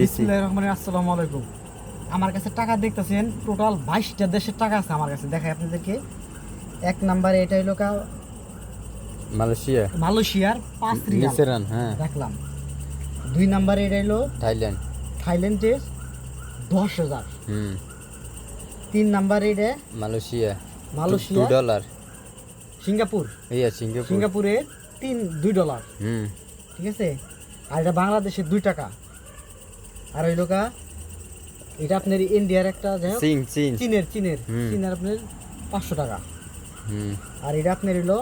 বিসমিল্লাহির রহমানির আসসালামু আলাইকুম। আমার কাছে টাকা দেখতেছেন টোটাল বাইশটা দেশের টাকা আছে আমার কাছে। দেখাই আপনাদেরকে। এক নাম্বারে এটা হলো কা মালয়েশিয়া। মালয়েশিয়ার পাঁচ রিয়াল। হ্যাঁ। দেখলাম। দুই নাম্বারে এটা হলো থাইল্যান্ড। থাইল্যান্ডের দশ হাজার। হুম। তিন নাম্বারে এটা Malaysia. Two Malaysia dollar. Singapore. Yeah Singapore. সিঙ্গাপুরের তিন দুই ডলার। হুম। ঠিক আছে? আর এটা বাংলাদেশের দুই টাকা। আর হইল কা এটা আপনার ইন্ডিয়ার একটা চীন চীন। চীনের চীনের। চীনের আপনার পাঁচশো টাকা। আর এটা আপনার হলো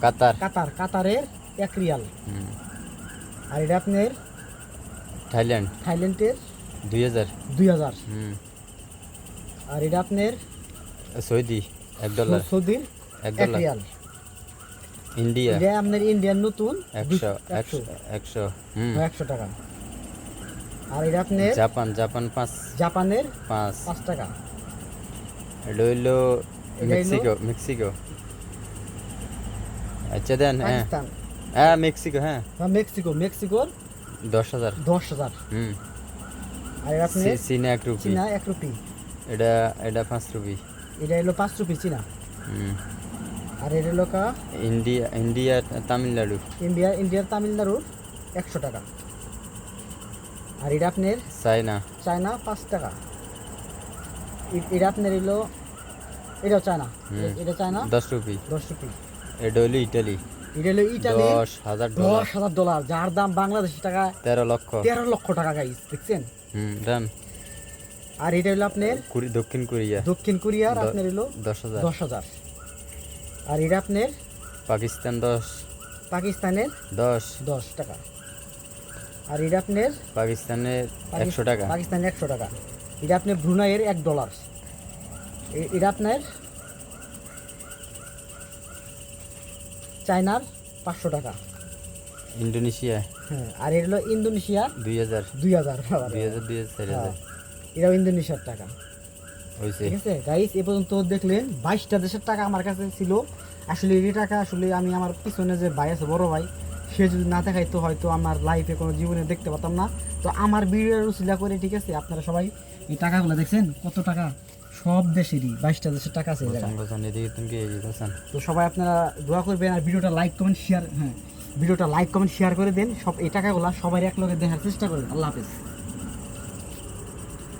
কাতার। কাতার কাতারের এক রিয়াল। আর এটা আপনার থাইল্যান্ড। থাইল্যান্ডের দুই হাজার। দুই হাজার। হুম। আর এটা আপনার সৌদি এক ডলার। সৌদির এক রিয়াল। ইন্ডিয়া এটা আপনার ইন্ডিয়ান নতুন? দুই- একশো। একশো একশো একশো হুম একশো টাকা। আর এটা আপনার? জাপান জাপান পাঁচ। জাপানের? পাঁচ। পাঁচ টাকা। এটা হইল মেক্সিকো মেক্সিকো। আচ্ছা দেন হ্যাঁ। হ্যাঁ মেক্সিকো হ্যাঁ। বা মেক্সিকো মেক্সিকোর দশ হাজার। দশ হাজার। হুম। আর এটা আপনার? চী- এক রুপি। চীনা এক রুপি। এটা এটা পাঁচ রুপি। এটা হলো পাঁচ রুপি চীনা। হুম। আর এটা হলো কা? India India Tamil Nadu. ইন্ডিয়া ইন্ডিয়ার তামিলনাড়ুর একশো টাকা। আর এটা আপনার? চায়না। চায়না পাঁচ টাকা। এটা আপনার এলো এটাও চায়না। এটা চায়না? দশ রুপি। দশ রুপি। এটা হলো ইটালি। এটা হলো ইটালি। দশ হাজার ডলার। দশ হাজার ডলার। যার দাম বাংলাদেশি টাকা তেরো লক্ষ। তেরো লক্ষ টাকা গাইস দেখছেন? হুম আর এটা হলো আপনার দক্ষিণ কোরিয়া। দক্ষিণ কোরিয়ার আপনার এলো দশ হাজার। দশ হাজার। আর এটা আপনার? পাকিস্তান দশ। পাকিস্তানের? দশ। দশ টাকা। আর এটা আপনার? পাকিস্তানের একশো টাকা। পাকিস্তানের একশো টাকা। এটা আপনার ব্রুনাইয়ের এক ডলার। এটা আপনার? চায়নার পাঁচশো টাকা। ইন্দোনেশিয়া। হ্যাঁ আর এটা হলো ইন্দোনেশিয়া দুই হাজার। দুই হাজার। দুই হাজার দুই হাজার। হ্যাঁ, এটাও ইন্দোনেশিয়ার টাকা। ঠিক আছে? গাইস এ পর্যন্ত দেখলেন বাইশটা দেশের টাকা আমার কাছে ছিল। আসলে এই টাকা আসলে আমি আমার পিছনে যে ভাই আছে বড় ভাই সে যদি না দেখাইতো হয়তো আমার লাইফে কোনো জীবনে দেখতে পারতাম না। তো আমার ভিডিওর উচিলা করে ঠিক আছে আপনারা সবাই এই টাকাগুলো দেখছেন কত টাকা? সব দেশেরই বাইশটা দেশের টাকা আছে তো সবাই আপনারা দোয়া করবেন আর ভিডিওটা লাইক কমেন্ট শেয়ার হ্যাঁ ভিডিওটা লাইক কমেন্ট শেয়ার করে দেন। সব এই টাকাগুলো সবাই এক লগে দেখার চেষ্টা করবেন। আল্লাহ হাফেজ।